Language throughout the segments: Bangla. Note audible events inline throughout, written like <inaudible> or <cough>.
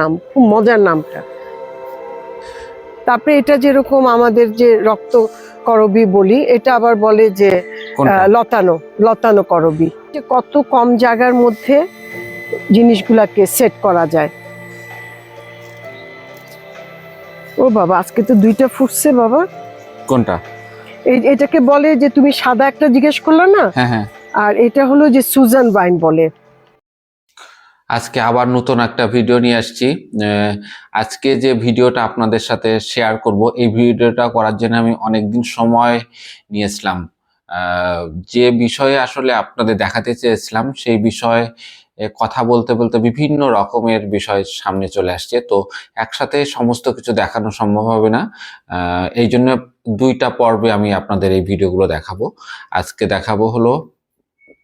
নাম খুব মজার নামটা। তারপরে এটা যেরকম আমাদের যে রক্ত করবি বলি এটা আবার বলে যে লতানো লতানো করবি। যে কত কম জায়গার মধ্যে জিনিসগুলাকে সেট করা যায়। ও বাবা আজকে তো দুইটা ফুটছে বাবা। কোনটা? এই এটাকে বলে যে তুমি সাদা একটা জিজ্ঞেস করলে না? হ্যাঁ হ্যাঁ। আর এটা হলো যে সুজান বাইন বলে। আজকে আবার নতুন একটা ভিডিও নিয়ে আসছি। আজকে যে ভিডিওটা আপনাদের সাথে শেয়ার করব, এই ভিডিওটা করার জন্য আমি অনেকদিন সময় নিয়েছিলাম। যে বিষয়ে আসলে আপনাদের দেখাতে চেয়েছিলাম, সেই বিষয়ে কথা বলতে বলতে বিভিন্ন রকমের বিষয় সামনে চলে আসছে। তো একসাথে সমস্ত কিছু দেখানো সম্ভব হবে না। এই জন্য দুইটা পর্বে আমি আপনাদের এই ভিডিওগুলো দেখাবো। আজকে দেখাবো হলো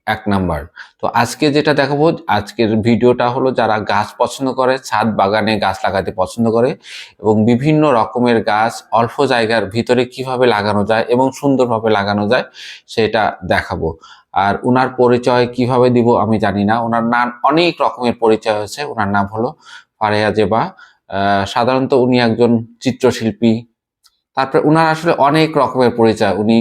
এক নাম্বার। তো আজকে যেটা দেখাবো, আজকের ভিডিওটা হলো যারা গাছ পছন্দ করে, ছাদ বাগানে গাছ লাগাতে পছন্দ করে এবং বিভিন্ন রকমের গাছ অল্প জায়গার ভিতরে কীভাবে লাগানো যায় এবং সুন্দরভাবে লাগানো যায়, সেটা দেখাবো। আর ওনার পরিচয় কীভাবে দিব আমি জানি না। ওনার নাম, অনেক রকমের পরিচয় হয়েছে। ওনার নাম হলো ফারেয়া জেবা। সাধারণত উনি একজন চিত্রশিল্পী তারপরে উনার আসলে অনেক রকমের পরিচয়। উনি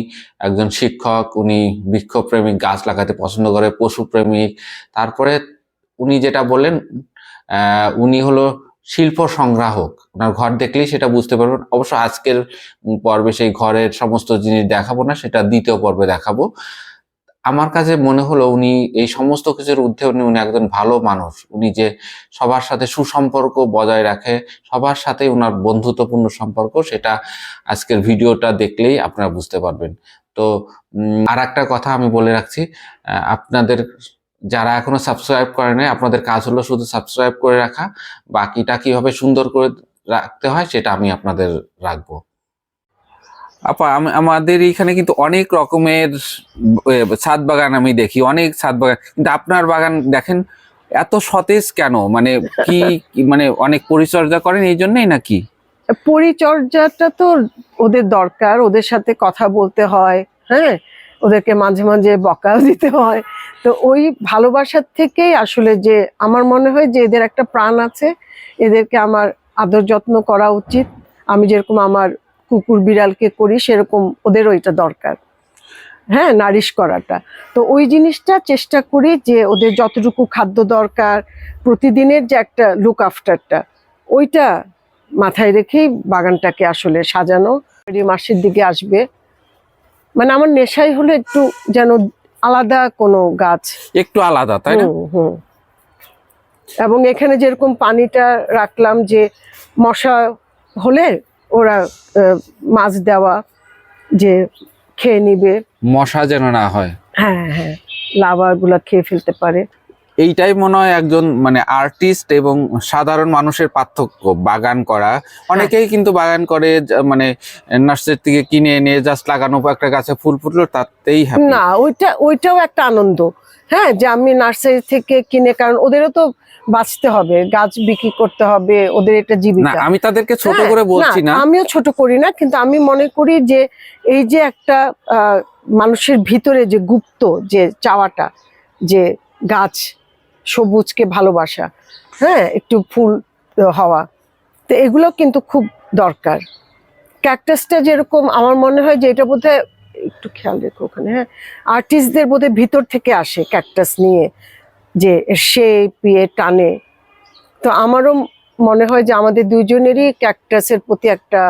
একজন শিক্ষক, উনি বৃক্ষপ্রেমিক গাছ লাগাতে পছন্দ করে পশুপ্রেমিক তারপরে উনি যেটা বললেন উনি হলো শিল্প সংগ্রাহক। ওনার ঘর দেখলেই সেটা বুঝতে পারবেন। অবশ্য আজকের পর্বে সেই ঘরের সমস্ত জিনিস দেখাবো না, সেটা দ্বিতীয় পর্বে দেখাবো। আমার কাছে মনে হলো উনি এই সমস্ত কিছুর ঊর্ধ্বে উনি উনি একজন ভালো মানুষ। উনি যে সবার সাথে সুসম্পর্ক বজায় রাখে, সবার সাথে ওনার বন্ধুত্বপূর্ণ সম্পর্ক, সেটা আজকের ভিডিওটা দেখলেই আপনারা বুঝতে পারবেন। তো আর একটা কথা আমি বলে রাখছি আপনাদের যারা এখনও সাবস্ক্রাইব করে নাই, আপনাদের কাজ হলো শুধু সাবস্ক্রাইব করে রাখা, বাকিটা কীভাবে সুন্দর করে রাখতে হয় সেটা আমি আপনাদের রাখব। আপা আমাদের এখানে কিন্তু অনেক রকমের ছাদ বাগান আমি দেখি, অনেক ছাদ বাগান। কিন্তু আপনার বাগান দেখেন, এত সতেজ কেন? মানে কি মানে অনেক পরিচর্যা করেন এই জন্যই নাকি? পরিচর্যাটা তো ওদের দরকার, ওদের সাথে কথা বলতে হয় হ্যাঁ? ওদেরকে মাঝে মাঝে বকাও দিতে হয়। তো ওই ভালোবাসার থেকেই আসলে যে, আমার মনে হয় যে এদের একটা প্রাণ আছে, এদেরকে আমার আদর যত্ন করা উচিত। আমি যেরকম আমার কুকুর বিড়ালকে করি সেরকম ওদের ওইটা দরকার। হ্যাঁ নারিশ করাটা। তো ওই জিনিসটা চেষ্টা করি যে ওদের যতটুকু খাদ্য দরকার প্রতিদিনের যে একটা লুক আফটারটা ওইটা মাথায় রেখেই বাগানটাকে আসলে সাজানো। মাসের দিকে আসবে। মানে আমার নেশাই হলো একটু যেন আলাদা কোনো গাছ। একটু আলাদা তাই না? হুম। এবং এখানে যেরকম পানিটা রাখলাম যে মশা হলে ওরা মাছ দেওয়া যে খেয়ে নিবে। মশা যেন না হয়। হ্যাঁ হ্যাঁ লাভা গুলা খেয়ে ফেলতে পারে। এইটাই মনে হয় একজন মানে আর্টিস্ট এবং সাধারণ মানুষের পার্থক্য বাগান করা। অনেকেই কিন্তু বাগান করে মানে নার্সারি থেকে কিনে এনে জাস্ট লাগানো একটা গাছে ফুল ফুটলো তাতেই না ওইটা ওইটাও একটা আনন্দ। হ্যাঁ যে আমি নার্সারি থেকে কিনে কারণ ওদেরও তো বাঁচতে হবে গাছ বিক্রি করতে হবে ওদের এটা জীবিকা। আমি তাদেরকে ছোট হ্যাঁ, করে বলছি না। আমিও ছোট করি না কিন্তু আমি মনে করি যে এই যে একটা মানুষের ভিতরে যে গুপ্ত যে চাওয়াটা যে গাছ সবুজকে ভালোবাসা হ্যাঁ একটু ফুল হওয়া তো এগুলো কিন্তু খুব দরকার। ক্যাকটাসটা যেরকম আমার মনে হয় যে এটা বোধহয় একটু খেয়াল রেখো ওখানে হ্যাঁ আর্টিস্টদের বোধহয় ভিতর থেকে আসে ক্যাকটাস নিয়ে যে সে পিয়ে টানে। তো আমারও মনে হয় যে আমাদের দুইজনেরই ক্যাকটাসের প্রতি একটা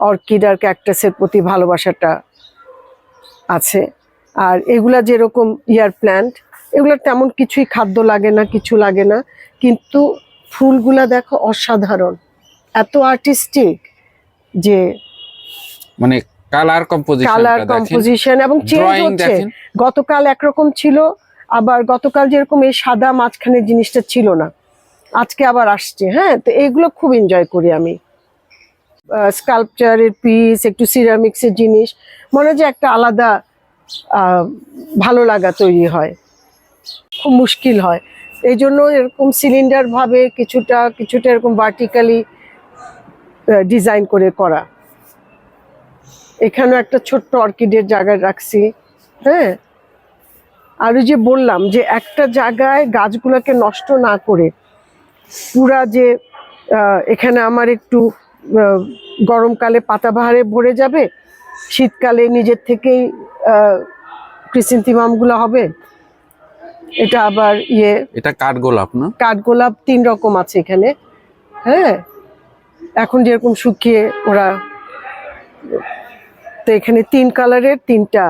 অর্কিড আর ক্যাকটাসের প্রতি ভালোবাসাটা আছে। আর এগুলা যেরকম ইয়ার প্ল্যান্ট এগুলোর তেমন কিছুই খাদ্য লাগে না কিছু লাগে না। কিন্তু ফুলগুলা দেখো অসাধারণ। এত আর্টিস্টিক যে মানে কালার কম্পোজিশন কালার কম্পোজিশন এবং চেঞ্জ হচ্ছে। গতকাল একরকম ছিল আবার গতকাল যেরকম এই সাদা মাঝখানে জিনিসটা ছিল না, আজকে আবার আসছে হ্যাঁ? তো এইগুলো খুব এনজয় করি আমি। স্কাল্পচারের পিস একটু সিরামিক্সের জিনিস, মনে যে একটা আলাদা ভালো লাগা তৈরি হয়। খুব মুশকিল হয়। এই জন্য এরকম সিলিন্ডার ভাবে কিছুটা কিছুটা এরকম ভার্টিক্যালি ডিজাইন করে করা। এখানেও একটা ছোট্ট অর্কিডের জায়গায় রাখছি হ্যাঁ? আর ওই যে বললাম যে একটা জায়গায় গাছগুলোকে নষ্ট না করে পুরা যে এখানে আমার একটু গরমকালে পাতাবাহারে ভরে যাবে শীতকালে নিজের থেকেই ক্রিসেন্থিমামগুলো হবে এটা আবার ইয়ে এটা কাঠগোলাপ না? কাঠগোলাপ তিন রকম আছে এখানে হ্যাঁ? এখন যেরকম শুকিয়ে ওরা তো এখানে তিন কালারের তিনটা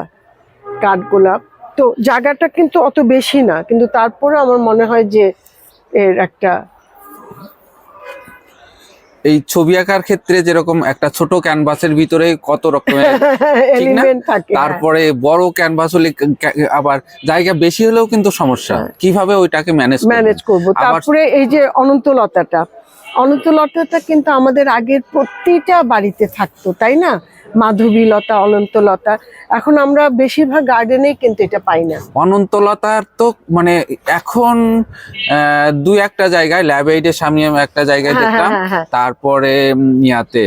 কাঠগোলাপ তো জায়গাটা কিন্তু অত বেশি না কিন্তু তারপরে আমার মনে হয় যে এর একটা এই ছবি আঁকার ক্ষেত্রে যেরকম একটা ছোট ক্যানভাসের ভিতরে কত রকমের <laughs> এলিমেন্ট থাকে হ্যাঁ। তারপরে বড় ক্যানভাস হলে আবার জায়গা বেশি হলেও কিন্তু সমস্যা। কীভাবে ওইটাকে ম্যানেজ ম্যানেজ করব। তারপরে এই যে অনন্তলতাটা অনন্তলতাটা কিন্তু আমাদের আগের প্রতিটা বাড়িতে থাকতো তাই না? মাধবীলতা অনন্তলতা। এখন আমরা বেশিরভাগ গার্ডেনেই কিন্তু এটা পাই না। অনন্তলতার তো মানে এখন দুই একটা জায়গায় ল্যাব এইডের সামনে একটা জায়গায় হ্যাঁ, দেখলাম। হ্যাঁ, হ্যাঁ। তারপরে ইয়াতে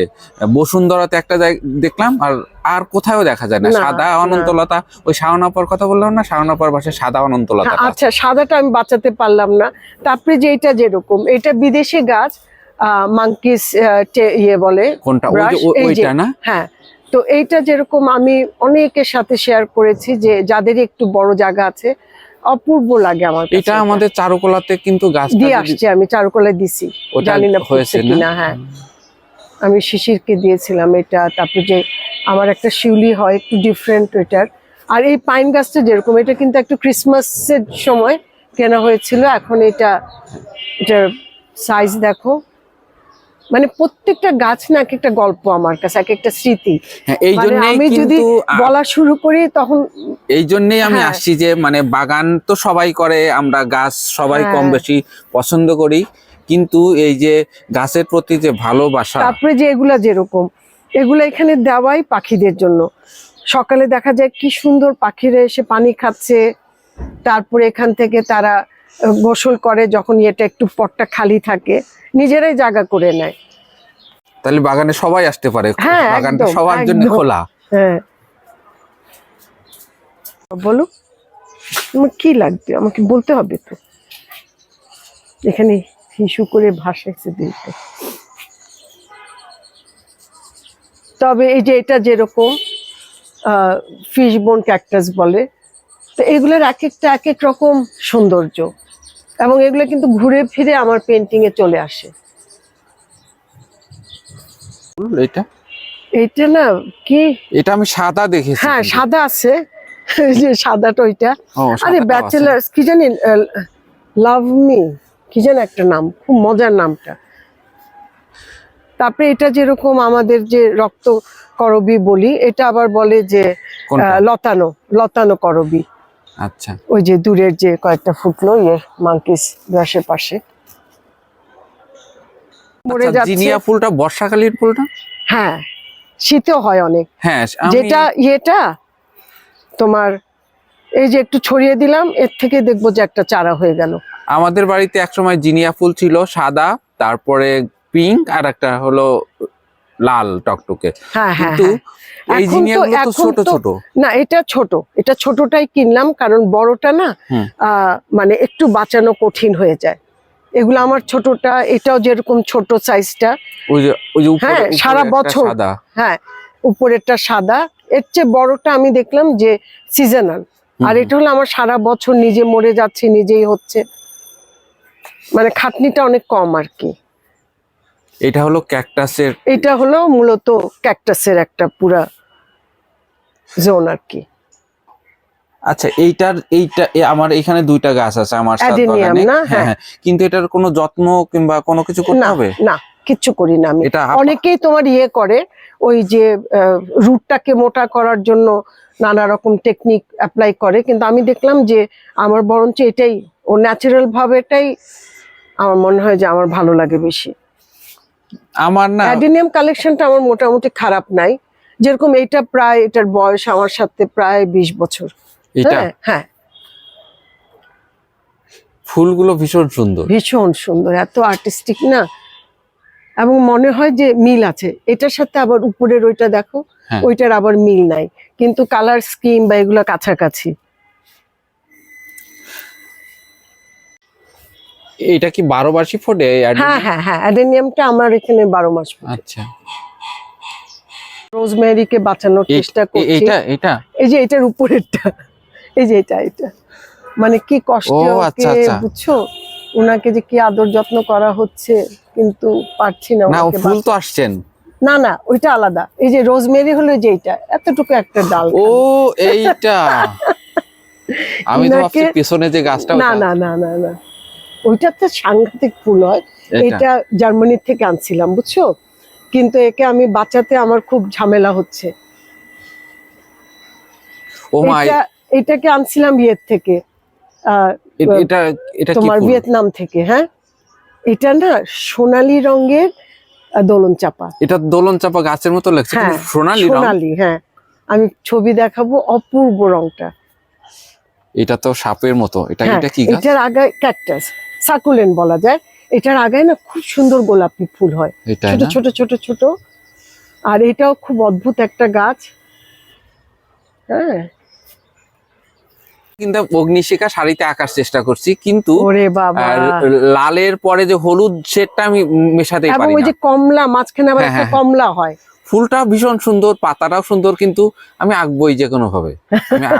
বসুন্ধরাতে একটা জায়গা দেখলাম আর আর কোথাও দেখা যায় না। সাদা। অনন্তলতা ওই শাওনাপার কথা বললাম না? শাওনাপার পাশে সাদা অনন্তলতা হ্যাঁ, আচ্ছা সাদাটা আমি বাঁচাতে পারলাম না। তারপরে যে এটা যেরকম এটা বিদেশি গাছ মাঙ্কিস ইয়ে বলে কোনটা? ওইটা না? হ্যাঁ। তো এইটা যেরকম আমি অনেকের সাথে শেয়ার করেছি যে যাদের একটু বড় জায়গা আছে অপূর্ব লাগে আমার এটা আমাদের চারুকলাতে কিন্তু গাছ দিয়ে আসছে আমি চারুকলায় দিছি। জানি না হয়েছে কিনা হ্যাঁ। আমি শিশিরকে দিয়েছিলাম এটা তারপর যে আমার একটা শিউলি হয় একটু ডিফারেন্ট এটার আর এই পাইন গাছটা যেরকম এটা কিন্তু একটু ক্রিসমাসের সময় কেনা হয়েছিল। এখন এটা এটার সাইজ দেখো। মানে প্রত্যেকটা গাছ না এক একটা গল্প আমার কাছে এক একটা স্মৃতি হ্যাঁ এই মানে জন্যই আমি যদি বলা শুরু করি তখন এই জন্যই আমি হ্যাঁ। আসছি যে মানে বাগান তো সবাই করে আমরা গাছ সবাই কম হ্যাঁ। বেশি পছন্দ করি কিন্তু এই যে গাছের প্রতি যে ভালোবাসা তারপরে যে এগুলা যেরকম এগুলো এখানে দেওয়াই পাখিদের জন্য সকালে দেখা যায় কি সুন্দর পাখিরা এসে পানি খাচ্ছে তারপরে এখান থেকে তারা গোসল করে যখন এটা একটু পটটা খালি থাকে নিজেরাই জায়গা করে নেয়। তাহলে বাগানে সবাই আসতে পারে হ্যাঁ, বাগানটা সবার জন্য খোলা। হ্যাঁ। বলো তোমার কি লাগবে? আমাকে বলতে হবে তো। এখানে হিসু করে ভাসাইছে দিতে তবে এই যে এটা যেরকম ফিশ বোন ক্যাকটাস বলে তো এগুলোর এক একটা এক এক রকম সৌন্দর্য। এবং এগুলো কিন্তু ঘুরে ফিরে আমার পেন্টিং এ চলে আসে। এটা এইটা না কি? এটা আমি সাদা দেখেছি হ্যাঁ সাদা আছে। যে সাদাটা ওইটা। আরে ব্যাচেলার কি জানি লাভ মি কি যেন একটা নাম খুব মজার নামটা। তারপরে এটা যেরকম আমাদের যে রক্ত করবি বলি এটা আবার বলে যে লতানো লতানো করবি। আচ্ছা। ওই যে দূরের যে কয়েকটা ফুটলো ইয়ে মাঙ্কিস ব্রাশের পাশে। মরে আচ্ছা, যাচ্ছে। জিনিয়া ফুলটা বর্ষাকালীন ফুল না হ্যাঁ শীতেও হয় অনেক। হ্যাঁ যেটা ইয়েটা তোমার এই যে একটু ছড়িয়ে দিলাম এর থেকে দেখব যে একটা চারা হয়ে গেল। আমাদের বাড়িতে একসময় জিনিয়া ফুল ছিল সাদা তারপরে পিঙ্ক আর একটা হলো লাল টকটকে। হ্যাঁ হ্যাঁ কিন্তু হ্যাঁ। এই জিনিয়াগুলো তো ছোট ছোট। না এটা ছোট। এটা ছোটটাই কিনলাম কারণ বড়টা না মানে একটু বাঁচানো কঠিন হয়ে যায়। এগুলো আমার ছোটটা এটাও যেরকম ছোট সাইজটা ওই যে ওই যে হ্যাঁ, সারা বছর। হ্যাঁ উপরেরটা সাদা। এর চেয়ে বড়টা আমি দেখলাম যে সিজনাল আর এটা হলো আমার সারা বছর নিজে মরে যাচ্ছে নিজেই হচ্ছে। মানে খাটনিটা অনেক কম আর কি। এটা হলো ক্যাকটাসের এটা হলো মূলত ক্যাকটাসের একটা পুরা জোন আর কি। আচ্ছা এইটার এইটা আমার এখানে দুইটা গাছ আছে আমার না? হ্যাঁ হ্যাঁ। কিন্তু এটার কোনো যত্ন কিংবা কোনো কিছু করতে হবে? না কিচ্ছু করি না আমি। এটা অনেকেই তোমার ইয়ে করে ওই যে রুটটাকে মোটা করার জন্য নানা রকম টেকনিক অ্যাপ্লাই করে। কিন্তু আমি দেখলাম যে আমার বরঞ্চ এটাই ও ন্যাচারাল ভাবে এটাই আমার মনে হয় যে আমার ভালো লাগে বেশি। আমার না অ্যাডিনিয়াম কালেকশনটা আমার মোটামুটি খারাপ নাই। যেরকম এইটা প্রায় এটার বয়স আমার সাথে প্রায় বিশ বছর। এটা? হ্যাঁ হ্যাঁ। ফুলগুলো ভীষণ সুন্দর। ভীষণ সুন্দর এত আর্টিস্টিক না। এবং মনে হয় যে মিল আছে। এটার সাথে আবার উপরের ওইটা দেখো হ্যাঁ। ওইটার আবার মিল নাই। কিন্তু কালার স্কিম বা এগুলো কাছাকাছি। এটা কি বারো বার্ষিক ফোটে হ্যাঁ হ্যাঁ হ্যাঁ অ্যাডেনিয়ামটা আমার এখানে বারো মাস ফোটে। আচ্ছা। রোজমেরিকে বাঁচানোর চেষ্টা করছি। এটা এটা? এই যে এটার উপরেরটা এই যে এটা এটা। মানে কি কষ্ট আচ্ছা, আচ্ছা। বুঝছ? ওনাকে যে কি আদর যত্ন করা হচ্ছে কিন্তু পারছি না না ফুল তো আসছেন। না না ওইটা আলাদা। এই যে রোজমেরি হলো যে এইটা এতটুকু একটা ডাল ও এইটা। <laughs> আমি তো ভাবছি পেছনে যে গাছটা না না না না না। ওইটাতে সাংঘাতিক ফুল হয়। এটা। জার্মানির থেকে আনছিলাম বুঝছ? কিন্তু একে আমি বাঁচাতে আমার খুব ঝামেলা হচ্ছে। ও মাই এটাকে আনছিলাম ইয়ের থেকে এটা এটা তোমার ভিয়েতনাম থেকে হ্যাঁ? এটা না সোনালী রঙের দোলন চাপা। এটা দোলন চাপা গাছের মতো লাগছে হ্যাঁ সোনালি সোনালী হ্যাঁ। আমি ছবি দেখাবো অপূর্ব রংটা। এটা তো সাপের মতো। এটা হ্যাঁ এটা কি গাছ? এটার আগায় ক্যাকটাস সাকুলেন বলা যায়। এটার আগে না খুব সুন্দর গোলাপি ফুল হয়। ছোট ছোট ছোট ছোট। আর এটাও খুব অদ্ভুত একটা গাছ। হ্যাঁ। কিন্তু অগ্নিশিখা শাড়িতে আঁকার চেষ্টা করছি কিন্তু লালের পরে যে হলুদ শেডটা আমি মেশাতেই এবং পারি ওই যে কমলা মাঝখানে আবার হ্যাঁ, একটা হ্যাঁ, কমলা হয়। ফুলটা ভীষণ সুন্দর পাতাটাও সুন্দর কিন্তু আমি আঁকবই যে কোনো ভাবে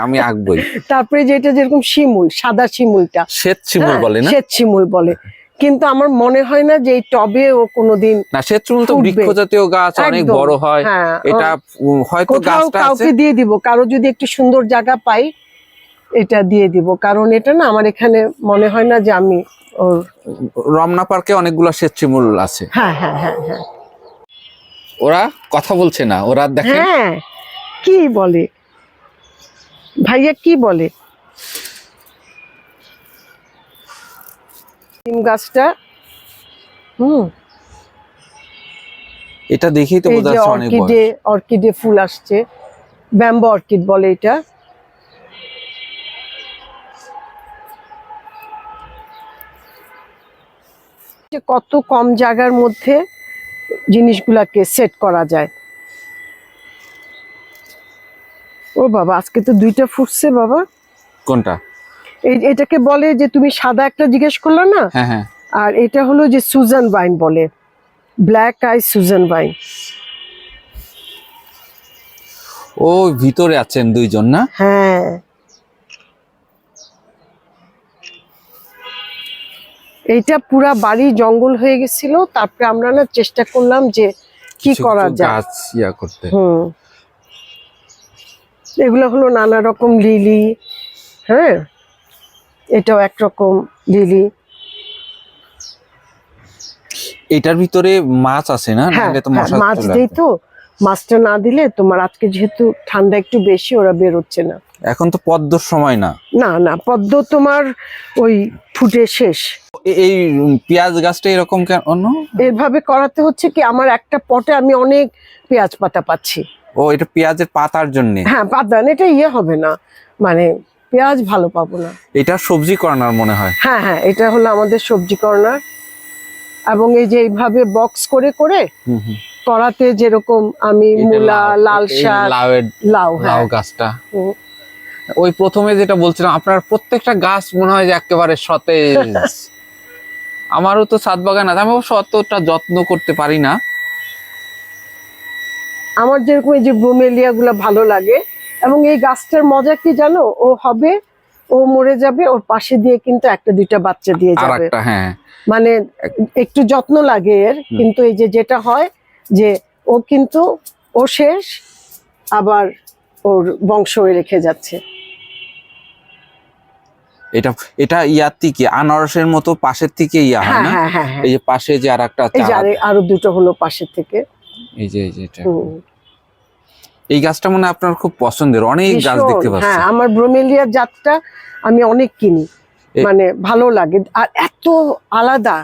আমি আঁকবই। তারপরে যেটা যেরকম শিমুল সাদা শিমুলটা। শ্বেত শিমুল হ্যাঁ, বলে না? শ্বেত শিমুল বলে। কিন্তু আমার মনে হয় না যে টবে ও কোনোদিন না শ্বেত শিমুল তো বৃক্ষ জাতীয় গাছ অনেক বড় হয়। হ্যাঁ এটা হয়তো গাছটা আছে। কাউকে দিয়ে দিব কারও যদি একটু সুন্দর জায়গা পাই এটা দিয়ে দিব। কারণ এটা না আমার এখানে মনে হয় না যে আমি রমনা পার্কে অনেকগুলো শ্বেত শিমুল আছে। হ্যাঁ হ্যাঁ হ্যাঁ হ্যাঁ। ওরা কথা বলছে না ওরা দেখেন হ্যাঁ কি বলে? ভাইয়া কি বলে? নিম গাছটা? হুম। এটা দেখেই তো বোঝা যে যাচ্ছে অনেক অর্কিডে অর্কিডে ফুল আসছে। ব্যাম্বো অর্কিড বলে এটা। কত কম জায়গার মধ্যে জিনিসগুলাকে সেট করা যায়। ও বাবা আজকে তো দুইটা ফুটছে বাবা। কোনটা? এই এটাকে বলে যে তুমি সাদা একটা জিজ্ঞেস করলে না? হ্যাঁ হ্যাঁ। আর এটা হলো যে সুজান বাইন বলে। Black eye Susan vine. ও ভিতরে আছেন দুইজন না? হ্যাঁ। এইটা পুরা বাড়ি জঙ্গল হয়ে গেছিল তারপরে আমরা না চেষ্টা করলাম যে কি করা যায়। গাছ ইয়া করতে। হুম। এগুলো হলো নানা রকম লিলি হ্যাঁ? এটাও একরকম লিলি। এটার ভিতরে মাছ আছে না? হ্যাঁ হ্যাঁ, মাছ দিই তো। মাছটা না দিলে তোমার আজকে যেহেতু ঠান্ডা একটু বেশি ওরা বেরোচ্ছে না। এখন তো পদ্মর সময় না। না না পদ্ম তোমার ওই ফুটে শেষ। এই পেঁয়াজ গাছটা এরকম কেন? এভাবে করাতে হচ্ছে কি আমার একটা পটে আমি অনেক পেঁয়াজ পাতা পাচ্ছি। ও এটা পেঁয়াজের পাতার জন্য? হ্যাঁ পাতা এটা ইয়ে হবে না। মানে পেঁয়াজ ভালো পাবো না। এটা সবজি কর্নার মনে হয়? হ্যাঁ হ্যাঁ এটা হলো আমাদের সবজি কর্নার। এবং এই যে এইভাবে বক্স করে করে। করাতে যেরকম আমি মূলা লাল শাক লাউ হ্যাঁ। লাউ গাছটা। ওই প্রথমে যেটা বলছিলাম আপনার প্রত্যেকটা গাছ মনে হয় যে একেবারে সতেজ। আমারও তো ছাদ বাগান আছে আমি অবশ্য অতটা যত্ন করতে পারি না। আমার যেরকম এই যে ব্রোমেলিয়া গুলো ভালো লাগে এবং এই গাছটার মজা কি জানো? ও হবে ও মরে যাবে ওর পাশে দিয়ে কিন্তু একটা দুইটা বাচ্চা দিয়ে যাবে। হ্যাঁ। মানে একটু যত্ন লাগে এর কিন্তু এই যে যেটা হয় যে ও কিন্তু ও শেষ আবার ওর বংশ রেখে যাচ্ছে। এটা এটা ইয়ার থেকে আনারসের মতো পাশের থেকে ইয়া হয় হ্যাঁ না? হ্যাঁ হ্যাঁ এই যে পাশে যে আর একটা এই যে আরও দুটো হলো পাশের থেকে। এই যে এই যে এটা। এই গাছটা মনে আপনার খুব পছন্দের অনেক গাছ দেখতে পাচ্ছি। হ্যাঁ আমার ব্রোমেলিয়া জাতটা আমি অনেক কিনি। মানে ভালো লাগে। আর এত আলাদা।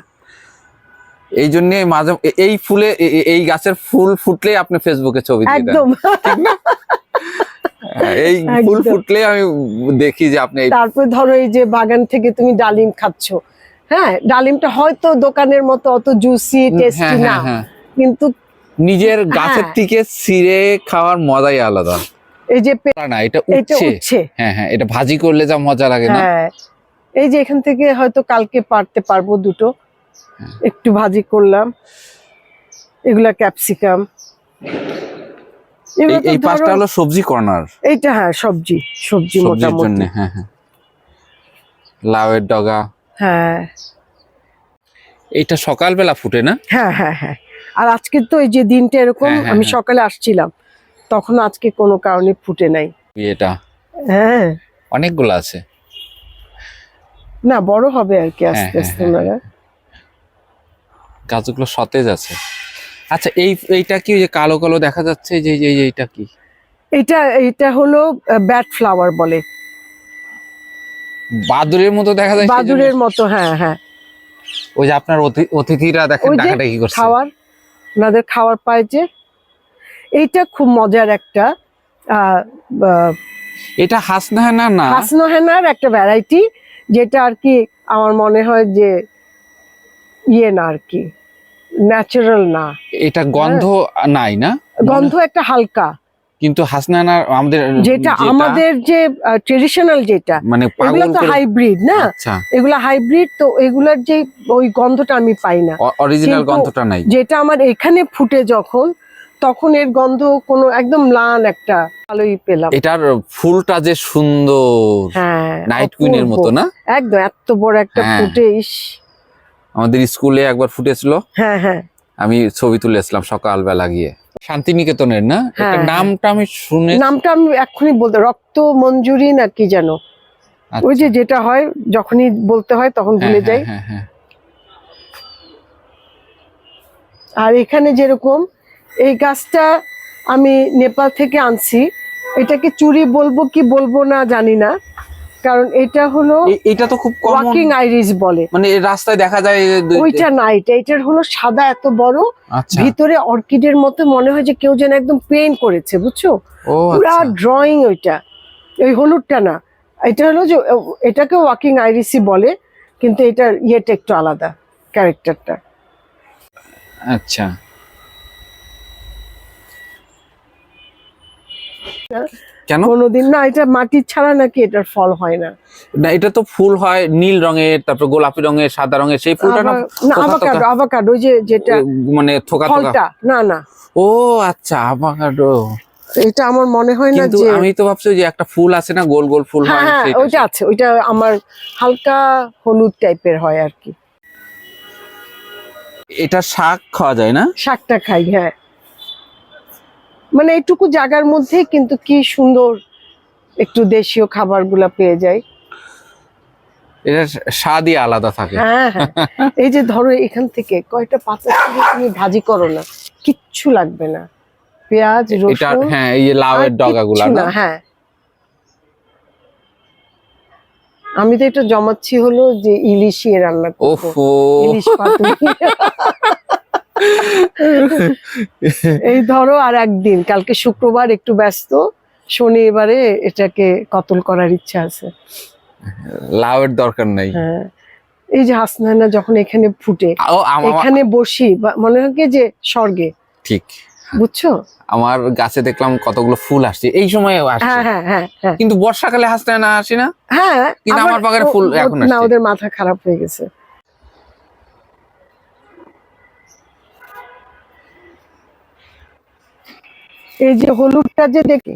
এই জন্য মাঝে এই ফুলে এই গাছের ফুল ফুটলে আপনি ফেসবুকে ছবি দিয়ে দেন। একদম। <laughs> এই ফুল ফুটলে আমি দেখি যে আপনি তারপরে ধরো এই যে বাগান থেকে তুমি ডালিম খাচ্ছ হ্যাঁ ডালিমটা হয়তো দোকানের মতো অত জুসি টেস্টি হ্যাঁ, না হ্যাঁ, হ্যাঁ। কিন্তু নিজের গাছের হ্যাঁ। থেকে ছিঁড়ে খাওয়ার মজাই আলাদা। এই যে না এটা উঠছে হ্যাঁ হ্যাঁ এটা ভাজি করলে যা মজা লাগে না? হ্যাঁ। এই যে এখান থেকে হয়তো কালকে পারতে পারব দুটো। হ্যাঁ। একটু ভাজি করলাম। এগুলা ক্যাপসিকাম। এই- পাশটা হলো সবজি কর্নার। এইটা হ্যাঁ সবজি সবজি মোটামুটি। হ্যাঁ হ্যাঁ। লাউয়ের ডগা। হ্যাঁ। এইটা সকালবেলা ফুটে না? হ্যাঁ হ্যাঁ হ্যাঁ। আর আজকে তো এই যে দিনটা এরকম হ্যাঁ, হ্যাঁ, আমি হ্যাঁ। সকালে আসছিলাম। তখন আজকে কোনো কারণে ফুটে নাই। এটা। হ্যাঁ। অনেকগুলো আছে। না বড় হবে আর কি আস্তে আস্তে ওনারা। গাছগুলো সতেজ আছে। আচ্ছা এই এইটা কি যে কালো কালো দেখা যাচ্ছে? যে যে এইটা কি? এটা এটা হলো ব্যাট ফ্লাওয়ার বলে। বাদুরের মতো দেখা যায় বাদুরের মতো হ্যাঁ হ্যাঁ। ওই যে আপনার অতিথিরা দেখেন যে ডাকাডাকি করছে? খাওয়ার ওনাদের খাওয়ার পায় যে এইটা খুব মজার একটা এটা হাসনাহানা না? হাসনোহেনার একটা ভ্যারাইটি যেটা আর কি আমার মনে হয় যে ইয়ে না আর কি। ন্যাচারাল না। এটা গন্ধ নাই না? গন্ধ একটা হালকা। কিন্তু হাসনাহানা আমাদের যেটা আমাদের যে ট্রেডিশনাল যেটা মানে এগুলো তো হাইব্রিড না? আচ্ছা। এগুলা হাইব্রিড তো এগুলার যে ওই গন্ধটা আমি পাই না। অরিজিনাল গন্ধটা নাই। যেটা আমার এখানে ফুটে যখন তখন এর গন্ধ কোনো একদম ম্লান একটা ভালোই পেলাম। এটার ফুলটা যে সুন্দর। হ্যাঁ নাইট কুইনের। মতো না? একদম এত বড় একটা হ্যাঁ। ফুটে ইস আমাদের স্কুলে একবার ফুটেছিল। হ্যাঁ হ্যাঁ। আমি ছবি তুলেছিলাম সকালবেলা গিয়ে। শান্তিনিকেতনের না? হ্যাঁ, হ্যাঁ। নামটা আমি শুনে নামটা আমি এক্ষুনি বলতে রক্ত মঞ্জুরি না কি যেন? আচ্ছা। ওই যে যেটা হয় যখনই বলতে হয় তখন ভুলে হ্যাঁ, যাই। আর এখানে যেরকম এই গাছটা আমি নেপাল থেকে আনছি। এটাকে চুরি বলব কি বলব না জানি না। কারণ এটা হলো। এটা তো খুব ওয়াকিং আইরিস বলে। মানে রাস্তায় দেখা যায় ওইটা না এটা এটার হলো সাদা এত বড় আচ্ছা। ভিতরে অর্কিডের মতো মনে হয় যে কেউ যেন একদম পেইন করেছে বুঝছ? পুরা আচ্ছা। ড্রয়িং ওইটা। ওই হলুদটা না। এটা হলো যে এটাকে ওয়াকিং আইরিসই বলে কিন্তু এটার ইয়েটা একটু আলাদা ক্যারেক্টারটা আচ্ছা। কেন? কোনোদিন না এটা মাটির ছাড়া নাকি এটার ফল হয় না। না এটা তো ফুল হয় নীল রঙের তারপর গোলাপি রঙের সাদা রঙের সেই ফুলটা না আভাকাডো আভাকাডো যে যেটা মানে থোকা থোকা। না না। ও আচ্ছা আভাকাডো এটা আমার মনে হয় না যে আমি তো ভাবছি যে একটা ফুল আছে না গোল গোল ফুল হ্যাঁ হয় হ্যাঁ। ওইটা আছে ওইটা আমার হালকা হলুদ টাইপের হয় আর কি। এটা শাক খাওয়া যায় না? শাকটা খাই হ্যাঁ। মানে এইটুকু জায়গার মধ্যে কিন্তু কি সুন্দর একটু দেশীয় খাবারগুলা পেয়ে এটা স্বাদই আলাদা থাকে। হ্যাঁ হ্যাঁ। এই যে ধরো এখান থেকে কয়টা পাতা ছিঁড়ে তুমি ভাজি করো না কিচ্ছু লাগবে না। পেঁয়াজ রসুন হ্যাঁ এই যে আর লাউয়ের ডগাগুলা না? হ্যাঁ। আমি তো এটা জমাচ্ছি হলো যে ইলিশিয়ে রান্না করব। ইলিশ পাতুরি। <laughs> এই ধরো আর একদিন কালকে শুক্রবার একটু ব্যস্ত শনিবারে এটাকে কতল করার ইচ্ছা আছে। লাউয়ের দরকার নাই। হ্যাঁ এই যে হাসনানা যখন এখানে ফুটে এখানে বসি মনে হয় যে স্বর্গে। ঠিক। বুঝছ? আমার গাছে দেখলাম কতগুলো ফুল আসছে এই সময় আসছে। হ্যাঁ হ্যাঁ কিন্তু বর্ষাকালে হাসতে না আসে না? হ্যাঁ কিন্তু আমার বাগানে ফুল এখন না ওদের মাথা খারাপ হয়ে গেছে। এই যে হলুদটা যে দেখি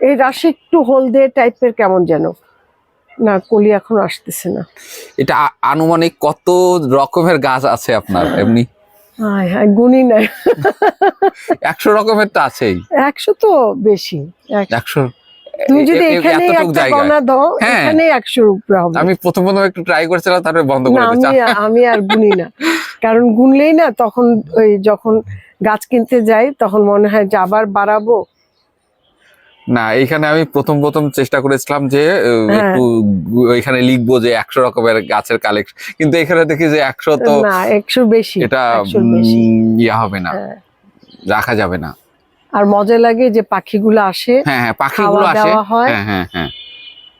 এই রাশি একটু হলদে টাইপের কেমন যেন। না কলি এখন আসতেছে না। এটা আনুমানিক কত রকমের গাছ আছে আপনার এমনি? হায় হায় গুনি নাই। একশো রকমের তো আছেই। একশো তো বেশি একশো তুমি যদি এখানে একটা। দাও হ্যাঁ। এখানে একশোর উপরে হবে। আমি প্রথম প্রথম একটু ট্রাই করেছিলাম তারপরে বন্ধ করে আমি আমি আর গুনি না। কারণ গুনলেই না তখন ওই যখন গাছ কিনতে যাই তখন মনে হয় যে আবার বাড়াবো। না এখানে আমি প্রথম প্রথম চেষ্টা করেছিলাম যে হ্যাঁ। একটু এখানে লিখব যে একশো রকমের গাছের কালেকশন কিন্তু এখানে দেখি যে একশো তো না একশো বেশি এটা ইয়া হবে না। হ্যাঁ। রাখা যাবে না। আর মজা লাগে যে পাখিগুলো আসে হ্যাঁ হ্যাঁ পাখিগুলো আসে। হ্যাঁ হ্যাঁ হ্যাঁ।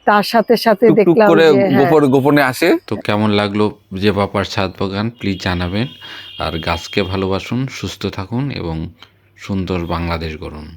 তার সাথে সাথে দেখলাম করে যে হ্যাঁ, গোপনে গোপনে আসে। তো কেমন লাগল যে বাপার ছাদ বাগান? প্লিজ জানাবেন। আর গাছকে ভালোবাসুন সুস্থ থাকুন এবং সুন্দর বাংলাদেশ গড়ুন।